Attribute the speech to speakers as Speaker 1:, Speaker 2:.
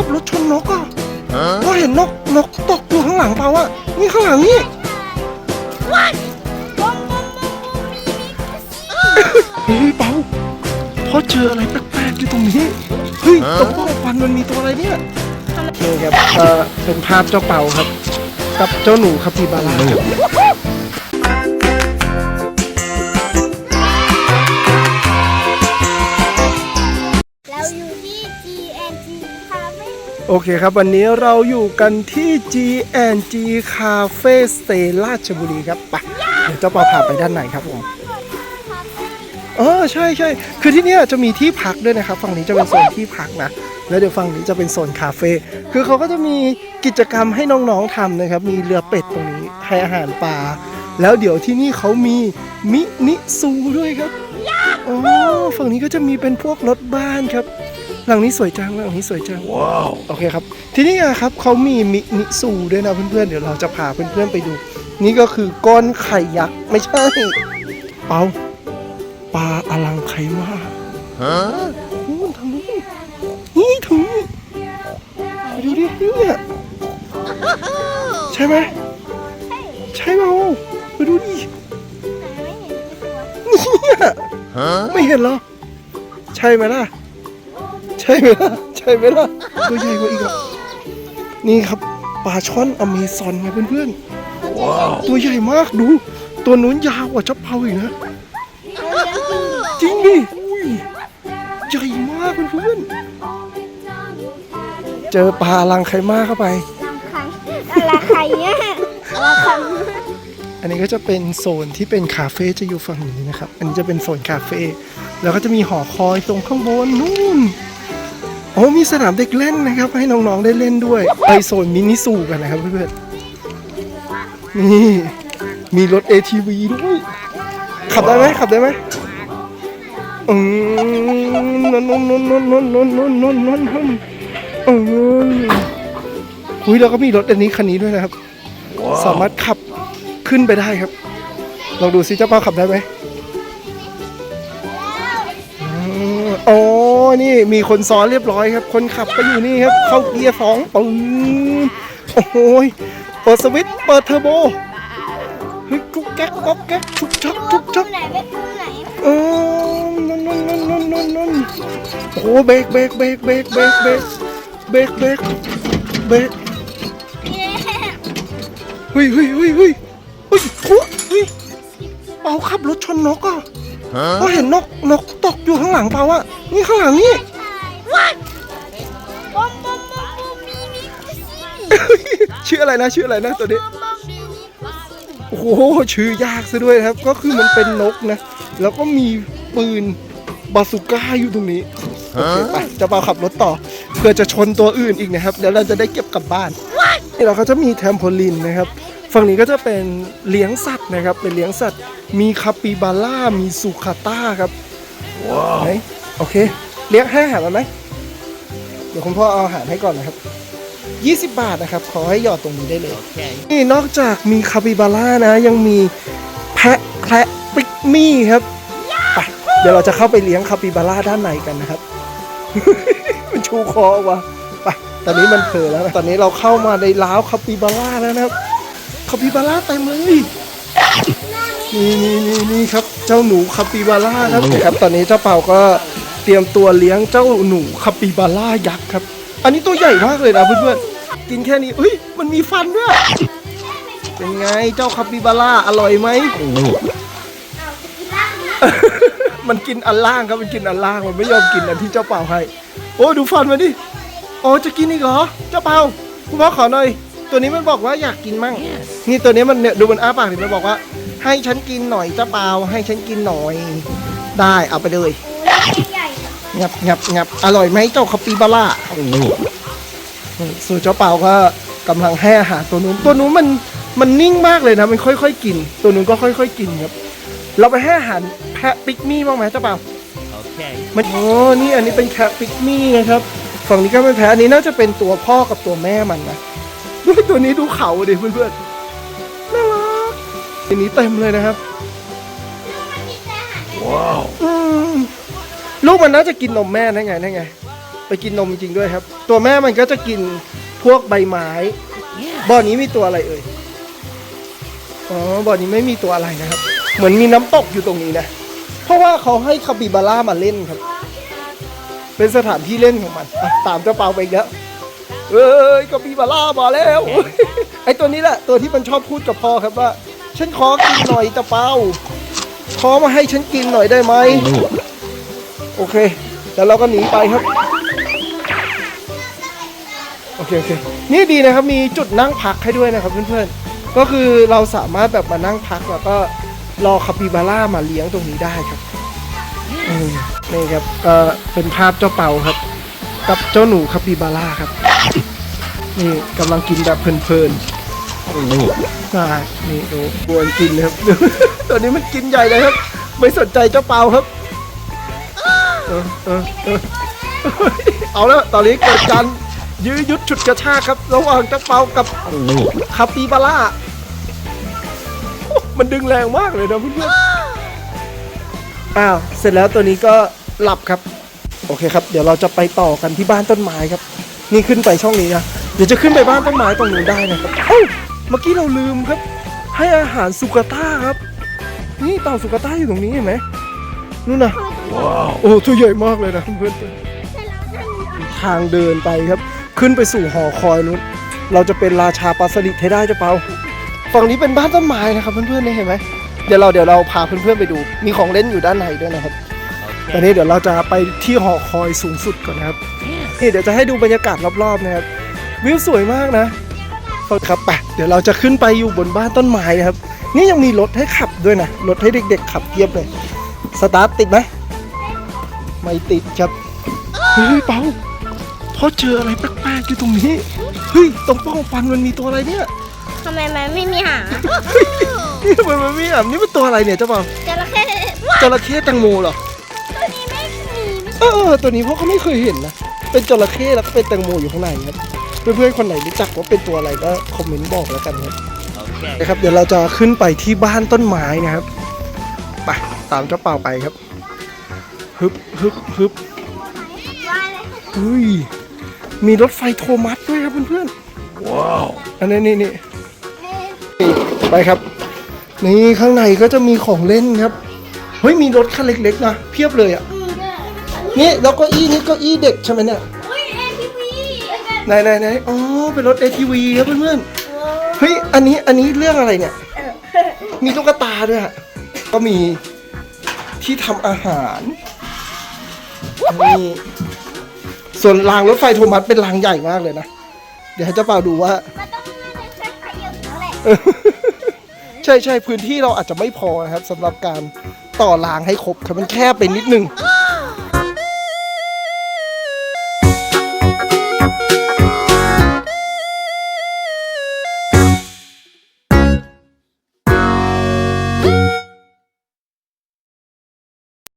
Speaker 1: ขับรถชนนกอะพอเห็นนกนกตกอยู่ข้างหลังเปล่าอะนี่ข้างหลังนี่เฮ้ยเปาพ่อเจออะไรแปลกๆอยู่ตรงนี้ เฮ้ยตรงบ่อฟันมันมีตัวอะไรเนี่ยนี่ครับเออเป็นภาพเจ้าเป่าครับ กับเจ้าหนูคาปิบาร่าครับ โอเคครับ วันนี้เราอยู่กันที่ G&G Cafe Stay ราชบุรีครับไปเดี๋ยวเจ้าเปาพาไปด้านในครับผมเออใช่ใช่คือที่เนี่ยจะมีที่พักด้วยนะครับ ฝั่งนี้จะเป็นโซนที่พักนะ แล้วเดี๋ยวฝั่งนี้จะเป็นโซนคาเฟ่คือเขาก็จะมีกิจกรรมให้น้องๆทำนะครับ มีเรือเป็ดตรงนี้ให้อาหารปลาแล้วเดี๋ยวที่นี่เขามีมินิซูด้วยครับอ๋อฝั่งนี้ก็จะมีเป็นพวกรถบ้านครับ หลังนี้สวยจังหลังนี้สวยจังว้าวโอเคครับ ที่นี่อะครับเขามีมินิซูด้วยนะเพื่อนๆเดี๋ยวเราจะพาเพื่อนๆไปดู นี่ก็คือก้อนไข่ยักษ์ไม่ใช่เอาปลาอลังไขมาฮะนู่นทางนู้นนี่ถึงไปดูดิเนี่ยใช่ไหมใช่เปล่าไปดูดิเนี่ยไม่เห็นเหรอ ใช่ไหมล่ะใช่ไหมล่ะใช่ไหมล่ะตัวใหญ่กว่าอีกอะนี่ครับปลาช่อนอเมซอนไงเพื่อนๆตัวใหญ่มากดู ตัวนู้นยาวกว่าเจ้าเผาอีกนะจริงดิอุ้ยใหญ่มากเพื่อนๆเจอปลาลังไคมาเข้าไป
Speaker 2: อะไรใครเนี่ยอะไรใคร
Speaker 1: อันนี้ก็จะเป็นโซนที่เป็นคาเฟ่จะอยู่ฝั่งนี้นะครับ อันนี้จะเป็นโซนคาเฟ่แล้วก็จะมีหอคอยตรงข้างบนนู่นโอ้มีสนามเด็กเล่นนะครับ ให้น้องๆได้เล่นด้วย ไปโซนมินิซูกันนะครับเพื่อนๆนี่มีรถ ATV ด้วย ขับได้ไหมขับได้ไหมอืมนนนนนนนนนนนนนนอืมอุ้ยแล้วก็มีรถอันนี้คันนี้ด้วยนะครับ สามารถขับขึ้นไปได้ครับลองดูซิเจ้าเป้าขับได้ไหม อ๋อนี่มีคนซ้อนเรียบร้อยครับ คนขับก็อยู่นี่ครับ เข้าเกียร์สองปึ้งโอ้โหยเปิดสวิตช์เปิดเทอร์โบเฮ้ยกุ๊กแก๊กก๊อกแก๊กชุกชักชุกชัก
Speaker 2: ไหนเป็นตัวไหน
Speaker 1: เออนนนนนนนนนโอ้เบรกเบรกเบรกเบรกเบรกเบรกเบรกเบรกเบรกเฮ้ยเฮ้ยเฮ้ยเฮ้ยเฮ้ยโอ้เฮ้ยเปาขับรถชนนกอะ พอเห็นนกนกตกอยู่ข้างหลังเปาอะนี่ข้างหลังนี่
Speaker 2: บอมบอมบอมบอมมีมีกุซี่
Speaker 1: ชื่ออะไรนะชื่ออะไรนะตัวนี้
Speaker 2: บอมบอมมีมีกุซี่
Speaker 1: โอ้โหชื่อยากซะด้วยนะครับ ก็คือมันเป็นนกนะ แล้วก็มีปืนบาสุก้าอยู่ตรงนี้โอเคไปจะเปาขับรถต่อ เพื่อจะชนตัวอื่นอีกนะครับ เดี๋ยวเราจะได้เก็บกลับบ้านนี่เราก็จะมีแทมโพลินนะครับ ฝั่งนี้ก็จะเป็นเลี้ยงสัตว์นะครับ เป็นเลี้ยงสัตว์ มีคาปิบาร่า มีสุขาต้าครับ ว้าวโอเค เลี้ยงให้อาหารมันไหม เดี๋ยวคุณพ่อเอาอาหารให้ก่อนนะครับ 20 บาทนะครับ ขอให้หยอดตรงนี้ได้เลย นี่นอกจากมีคาปิบาร่านะ ยังมีแพะแคระปิกมี่ครับไปเดี๋ยวเราจะเข้าไปเลี้ยงคาปิบาร่าด้านในกันนะครับ มันชูคอว่ะไปตอนนี้มันเผลอแล้วนะ ตอนนี้เราเข้ามาในล้าวคาปิบาร่าแล้วนะครับ คาปิบาร่าเต็มเลยนี่นี่นี่นี่ครับเจ้าหนูคาปิบาร่าครับครับ ตอนนี้เจ้าเป่าก็เตรียมตัวเลี้ยงเจ้าหนูคาปิบาร่ายักษ์ครับ อันนี้ตัวใหญ่มากเลยนะเพื่อนๆกินแค่นี้เฮ้ยมันมีฟันด้วยเป็นไงเจ้าคาปิบาร่าอร่อยไหมมันกินอันล่างครับมันกินอันล่างมันไม่ยอมกินอันที่เจ้าเป่าให้ โอ้ดูฟันมาดิโอ้จะกินอีกเหรอเจ้าเป่าคุณพ่อขอหน่อย ตัวนี้มันบอกว่าอยากกินมั่ง นี่ตัวนี้มันเนี่ยดูมันอ้าปากดิมันบอกว่า ให้ฉันกินหน่อยเจ้าเป่าให้ฉันกินหน่อย ได้เอาไปเลย
Speaker 2: ใหญ่
Speaker 1: งับงับงับอร่อยไหมเจ้าคาปิบาร่าส่วนเจ้าเป่าก็กำลังให้อาหารตัวนู้นตัวนู้นมันมันนิ่งมากเลยนะมันค่อยๆกิน ตัวนู้นก็ค่อยๆกินครับ เราไปให้อาหารแพะปิกมี่บ้างไหมเจ้าเป่า
Speaker 3: Okay.
Speaker 1: มันโอ้นี่อันนี้เป็นแคปปิกมี่นะครับ ฝั่งนี้ก็เป็นแพะอันนี้น่าจะเป็นตัวพ่อกับตัวแม่มันนะ ด้วยตัวนี้ดูเขาดิเพื่อนๆน่ารักอันนี้เต็มเลยนะครับ
Speaker 3: Wow.
Speaker 1: อืมลูกมันน่าจะกินนมแม่ได้ไงได้ไง ไปกินนมจริงๆด้วยครับ ตัวแม่มันก็จะกินพวกใบไม้ บ่อนี้มีตัวอะไรเอ่ย อ๋อ บ่อนี้ไม่มีตัวอะไรนะครับ เหมือนมีน้ำตกอยู่ตรงนี้นะ เพราะว่าเขาให้คาปิบาร่ามาเล่นครับ เป็นสถานที่เล่นของมันอะตามเจ้าเปาไปอีกแล้ว เอ้ยคาปิบาร่ามาแล้ว ไอตัวนี้แหละตัวที่มันชอบพูดกับพ่อครับว่า ฉันขอกินหน่อยเจ้าเปาขอมาให้ฉันกินหน่อยได้ไหมโอเค แล้วเราก็หนีไปครับโอเคโอเคนี่ดีนะครับมีจุดนั่งพักให้ด้วยนะครับเพื่อนๆก็คือเราสามารถแบบมานั่งพักแล้วก็รอคาปิบาร่ามาเลี้ยงตรงนี้ได้ครับอืมนี่ครับก็เป็นภาพเจ้าเปาครับ กับเจ้าหนูคาปิบาร่าครับ นี่กำลังกินแบบเพลินๆใช่นี่ดูบวนกินนะครับตัวนี้มันกินใหญ่เลยครับ ไม่สนใจเจ้าเปาครับเออเออเออเอาแล้วตอนนี้เกิดการยื้อยุดฉุดกระชากครับระหว่างเจ้าเปากับคาปิบาร่ามันดึงแรงมากเลยนะเพื่อนๆอ้าวเสร็จแล้วตัวนี้ก็หลับครับ โอเคครับ เดี๋ยวเราจะไปต่อกันที่บ้านต้นไม้ครับ นี่ขึ้นไปช่องนี้นะ เดี๋ยวจะขึ้นไปบ้านต้นไม้ตรงนู้นได้นะครับเอ้าเมื่อกี้เราลืมครับ ให้อาหารสุกาต้าครับ นี่เต่าสุกาต้าอยู่ตรงนี้เห็นไหมนู่นนะโอ้ตัวใหญ่มากเลยนะเพื่อนๆทางเดินไปครับ ขึ้นไปสู่หอคอยนู้นเราจะเป็นราชาปลาสลิดให้ได้เจ้าเปาฝั่งนี้เป็นบ้านต้นไม้นะครับ เพื่อนๆนี่เห็นไหมเดี๋ยวเราเดี๋ยวเราพาเพื่อนๆไปดู มีของเล่นอยู่ด้านในด้วยนะครับตอนนี้เดี๋ยวเราจะไปที่หอคอยสูงสุดก่อนนะครับนี่เดี๋ยวจะให้ดูบรรยากาศรอบๆนะครับ วิวสวยมากนะครับไปเดี๋ยวเราจะขึ้นไปอยู่บนบ้านต้นไม้นะครับ นี่ยังมีรถให้ขับด้วยนะ รถให้เด็ก ๆ ขับเทียบเลย สตาร์ทติดไหมไม่ติดครับเฮ้ยเปาพ่อเจออะไรแปลกๆอยู่ตรงนี้เฮ้ยตรงป้องฟันมันมีตัวอะไรเนี่ย
Speaker 2: ทำไมมันไม่มีหาง
Speaker 1: นี่ทำไมมันไม่อะนี่มันตัวอะไรเนี่ยเจ้าเปา
Speaker 2: จระเข้
Speaker 1: จระเข้แตังโมเหรอ
Speaker 2: ตัวนี้ไม่มีไม่
Speaker 1: เออเออตัวนี้พ่อก็ไม่เคยเห็นนะเป็นจระเข้แล้วก็เป็นแตงโมอยู่ข้างในครับ เพื่อนๆคนไหนรู้จักว่าเป็นตัวอะไรก็คอมเมนต์บอกแล้วกันครับนะครับ เดี๋ยวเราจะขึ้นไปที่บ้านต้นไม้นะครับไปตามเจ้าเปาไปครับฮึบฮึบฮึบ
Speaker 2: ว่าเลย
Speaker 1: เฮ้ยมีรถไฟโทมัสด้วยครับเพื่อนๆว้าวอันนี้นี่นี่นี่ไปครับ นี่ข้างในก็จะมีของเล่นครับเฮ้ยมีรถคันเล็กๆนะเพียบเลยอะ
Speaker 2: อืมด้วย
Speaker 1: นี่แล้วเก็อี้นี่เก็อี้เด็กใช่ไหมเนี่ย
Speaker 2: อุ้ยเอทีวี
Speaker 1: ไหนไหนไหนอ๋อ เป็นรถ ATV ครับเพื่อนๆ เฮ้ย อันนี้ อันนี้เรื่องอะไรเนี่ย มีตุ๊กตาด้วยอะก็มีที่ทำอาหารนี่ส่วนรางรถไฟโทมัสเป็นรางใหญ่มากเลยนะ เดี๋ยวให้เจ้าเปาดูว่า
Speaker 2: มันต้องน่าจะใช้ขยับแล้วแหละ
Speaker 1: ใช่ใช่พื้นที่เราอาจจะไม่พอนะครับสำหรับการต่อรางให้ครบครับมันแคบไปนิดนึง
Speaker 2: เออ